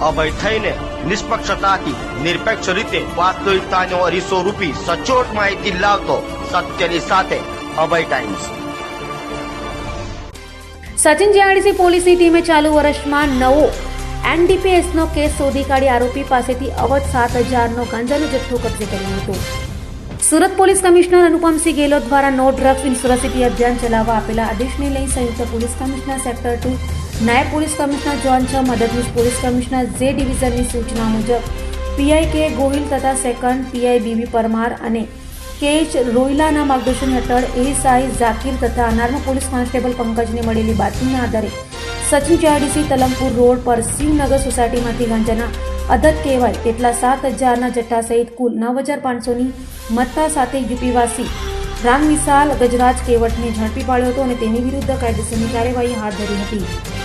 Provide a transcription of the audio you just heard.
અભય થઈને નિષ્પક્ષતાથી નિરપેક્ષ રીતે વાસ્તવિકતાનો અરીસો રૂપી સચોટ માહિતી લાવતો સત્યની સાથે અભય ટાઈમ્સ. સચિન જીઆરડીસી પોલીસની ટીમે ચાલુ વર્ષમાં નવો એનડીપીએસનો કેસ શોધી કાઢી આરોપી પાસેથી અવધ સાત હજારનો ગાંજાનો જથ્થો કબજે કર્યો હતો. સુરત પોલીસ કમિશનર અનુપમસિંહ ગેહલોત દ્વારા નો ડ્રગ્સ ઇન્સ્યોરન્સિટી અભિયાન ચલાવવા આપેલા આદેશને લઈ સંયુક્ત પોલીસ કમિશનર સેક્ટર ટુ નાયબ પોલીસ કમિશનર જોન છ મદદનીશ પોલીસ કમિશનર જે ડિવિઝનની સૂચના મુજબ પીઆઈ કે ગોહિલ તથા સેકન્ડ પીઆઈ બીબી પરમાર અને કે એચ રોયલાના માર્ગદર્શન હેઠળ એએસઆઈ ઝાકીર તથા અનાર્મ પોલીસ કોન્સ્ટેબલ પંકજને મળેલી બાતમીના આધારે સચિન જીઆરડીસી તલમપુર રોડ પર શિવનગર સોસાયટીમાંથી ગાંજાના અધત કહેવાય તેટલા સાત હજારના જથ્થા સહિત કુલ નવ હજાર પાંચસોની મત્તા સાથે યુપીવાસી રામ વિશાલ ગજરાજ કેવટને ઝડપી પાડ્યો હતો અને તેની વિરુદ્ધ કાયદેસરની કાર્યવાહી હાથ ધરી હતી.